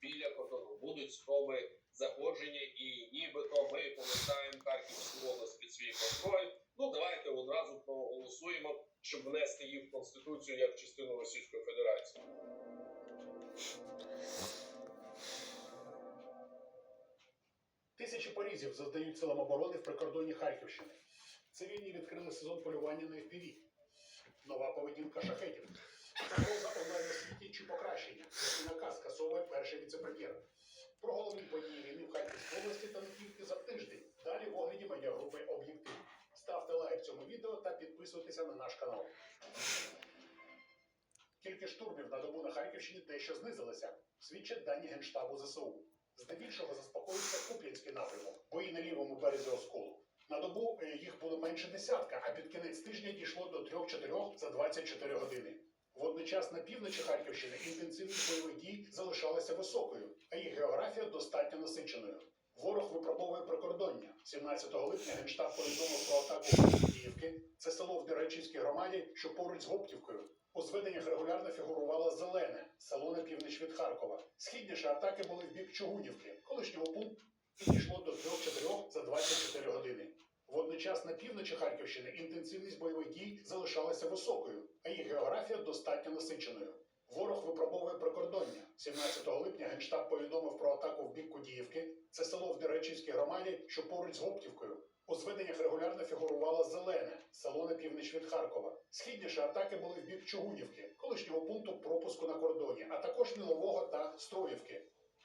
біля кордону. Будуть спроби заходження, і нібито ми повертаємо Харківську область під свій контроль. Ну давайте одразу проголосуємо, щоб внести їх в конституцію як частину Російської Федерації. Тисячі порізів завдають силам оборони в прикордонні Харківщини. Цивільні відкрили сезон полювання на FPV. Нова поведінка шахетів. Онлайн-освіті чи покращення. Наказ скасовує перший віце-прем'єр. Про головні події війни в Харківській області та не тільки за тиждень. Далі в огляді медіагрупи Об'єктив. Ставте лайк цьому відео та підписуйтеся на наш канал. Кількість штурмів на добу на Харківщині дещо знизилася, свідчать дані Генштабу ЗСУ. Здебільшого заспокоївся Куп'янський напрямок, бої на лівому березі Осколу. На добу е, їх було менше десятка, а під кінець тижня дійшло до 3-4 за 24 години. Водночас на півночі Харківщини інтенсивність бойових дій залишалася високою, а їх географія достатньо насиченою. Ворог випробовує прикордоння. 17 липня Генштаб повідомив про атаку Київки. Це село в Деречівській громаді, що поруч з Гоптівкою. У зведеннях регулярно фігурувало зелене село на північ від Харкова. Східніше атаки були в бік Чугунівки, колишнього пункту підійшло до 3-4 за 24 години. Водночас на півночі Харківщини інтенсивність бойових дій залишалася високою, а їх географія достатньо насиченою. Ворог випробовує прикордоння. 17 липня Генштаб повідомив про атаку в бік Кудіївки. Це село в Деречівській громаді, що поруч з Гоптівкою. У зведеннях регулярно фігурувало зелене село на північ від Харкова. Східніше атаки були в бік Чугунівки, колишнього пункту пропуску на кордоні, а також Мілового та Строївки.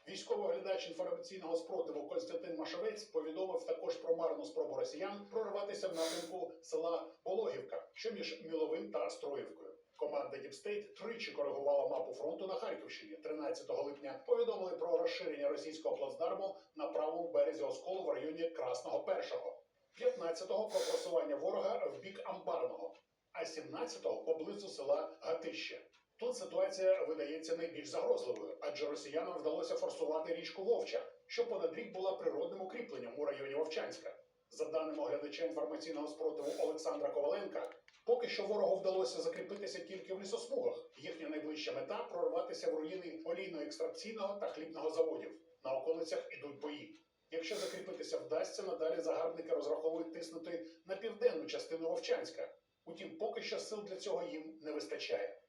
Військовий оглядач інформаційного спротиву Костянтин Машовець повідомив також про марну спробу росіян прорватися в напрямку села Пологівка, що між Міловим та Строївкою. Команда Діпстейт тричі коригувала мапу фронту на Харківщині. 13 липня повідомили про розширення російського плацдарму на правому березі Осколу в районі Красного Першого. 15-го про просування ворога в бік Амбарного, а 17-го поблизу села Гатище. Тут ситуація видається найбільш загрозливою, адже росіянам вдалося форсувати річку Вовча, що понад рік була природним укріпленням у районі Вовчанська. За даними оглядача інформаційного спротиву Олександра Коваленка, поки що ворогу вдалося закріпитися тільки в лісосмугах. Їхня найближча мета прорватися в руїни олійно-екстракційного та хлібного заводів. На околицях ідуть бої. Якщо закріпитися вдасться, надалі загарбники розраховують тиснути на південну частину Вовчанська. Утім, поки що сил для цього їм не вистачає.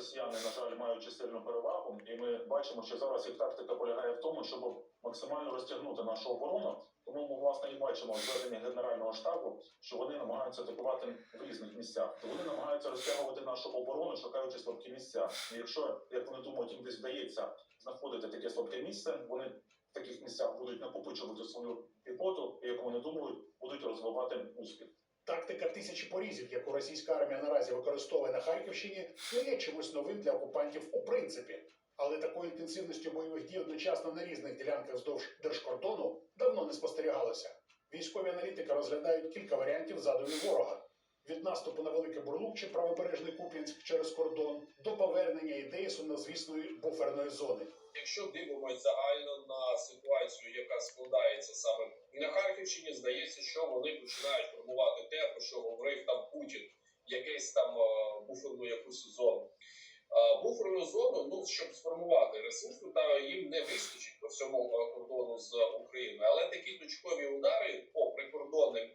Росіяни, на жаль, мають чисельну перевагу, і ми бачимо, що зараз їх тактика полягає в тому, щоб максимально розтягнути нашу оборону. Тому ми власне і бачимо зведення генерального штабу, що вони намагаються атакувати в різних місцях. То вони намагаються розтягувати нашу оборону, шукаючи слабкі місця. І якщо, як вони думають, їм десь вдається знаходити таке слабке місце, вони в таких місцях будуть накопичувати свою піхоту, і як вони думають, будуть розвивати успіх. Тактика тисячі порізів, яку російська армія наразі використовує на Харківщині, не є чимось новим для окупантів у принципі. Але такої інтенсивності бойових дій одночасно на різних ділянках вздовж держкордону давно не спостерігалося. Військові аналітики розглядають кілька варіантів задумів ворога: від наступу на Велике Бурлук чи правобережний Куп'янськ через кордон до повернення ідеї сумнозвісної буферної зони. Якщо дивимося загально на ситуацію, яка складається саме на Харківщині, здається, що вони починають формувати те, про що говорив там Путін, якийсь там е, буферну якусь зону. Е, Буферну зону, ну щоб сформувати ресурсу, та їм не вистачить по всьому е, кордону з Україною. Але такі точкові удари по прикордонним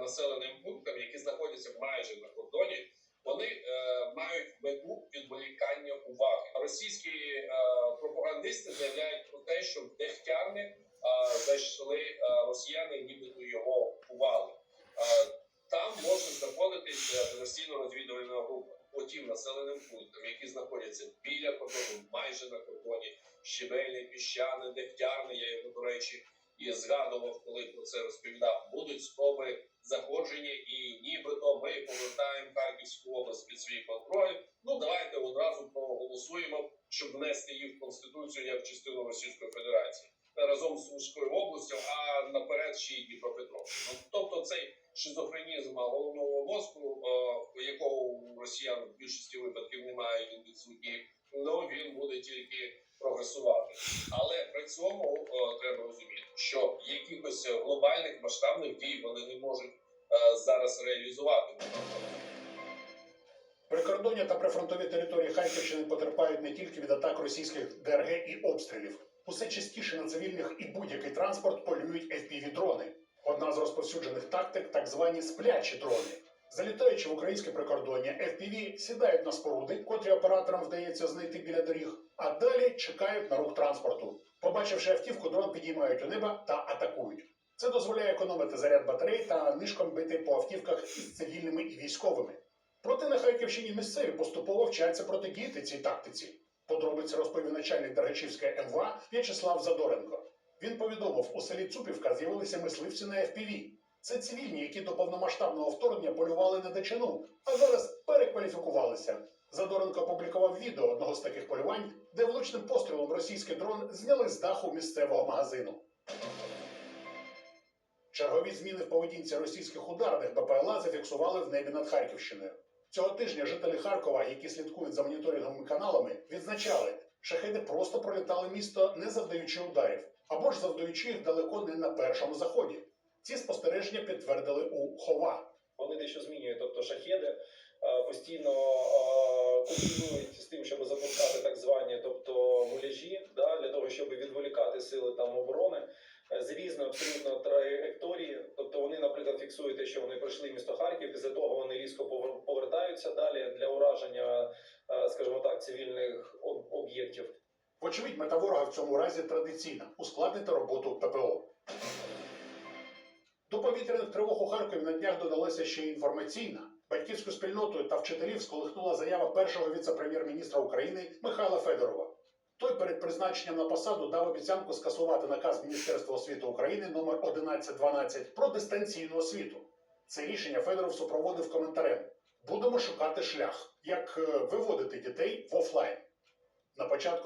населеним пунктам, які знаходяться майже на кордоні, вони е, мають мету відволікання уваги. Російські е, пропагандисти заявляють про те, що в Дегтярне е, зайшли е, росіяни, нібито його кували. Е, там може знаходитись диверсійно-розвідувальна група по тим населеним пунктам, які знаходяться біля кордону, майже на кордоні, Щебельне, Піщане, Дегтярне, я його, до речі, і згадував, коли про це розповідав. Будуть спроби заходження, і нібито ми повертаємо Харківську область під свій контроль. Ну давайте одразу проголосуємо, щоб внести їх в конституцію як частину Російської Федерації разом з Сумською областю, а наперед ще й Дніпропетровщину. Ну, тобто цей шизофренізм головного мозку, е, якого у росіян в більшості випадків немає, він відсутній, ну він буде тільки прогресувати. Але при цьому е, треба розуміти, що якихось глобальних масштабних дій вони не можуть е, зараз реалізувати. Прикордоння та прифронтові території Харківщини потерпають не тільки від атак російських ДРГ і обстрілів. Усе частіше на цивільних і будь-який транспорт полюють FPV-дрони. Одна з розповсюджених тактик так звані сплячі дрони. Залітаючи в українське прикордоння, FPV сідають на споруди, котрі операторам вдається знайти біля доріг, а далі чекають на рух транспорту. Побачивши автівку, дрон підіймають у небо та атакують. Це дозволяє економити заряд батарей та нишком бити по автівках із цивільними і військовими. Проте на Харківщині місцеві поступово вчаться протидіяти цій тактиці. Подробиці розповів начальник Дергачівської МВА В'ячеслав Задоренко. Він повідомив, у селі Цупівка з'явилися мисливці на FPV. Це цивільні, які до повномасштабного вторгнення полювали на дичину, а зараз перекваліфікувалися. Задоренко опублікував відео одного з таких полювань, де влучним пострілом російський дрон зняли з даху місцевого магазину. Чергові зміни в поведінці російських ударних БПЛА зафіксували в небі над Харківщиною. Цього тижня жителі Харкова, які слідкують за моніторинговими каналами, відзначали, шахеди просто пролітали місто, не завдаючи ударів, або ж завдаючи їх далеко не на першому заході. Ці спостереження підтвердили у Хова. Вони дещо змінюють, тобто шахеди е, постійно е, комбінують з тим, щоб запускати так звані, тобто муляжі, да, для того, щоб відволікати сили там оборони е, з різної абсолютно траєкторії. Тобто вони, наприклад, фіксують те, що вони пройшли місто Харків, після того вони різко повер- повертаються далі для ураження, скажімо так, цивільних об'єктів. Вочевидь, мета ворога в цьому разі традиційна ускладнити роботу ППО. До повітряних тривог у Харкові на днях додалася ще й інформаційна. Батьківську спільноту та вчителів сколихнула заява першого віце-прем'єр-міністра України Михайла Федорова. Той перед призначенням на посаду дав обіцянку скасувати наказ Міністерства освіти України номер 1112 про дистанційну освіту. Це рішення Федоров супроводив коментарем: будемо шукати шлях, як е, виводити дітей в офлайн. На початку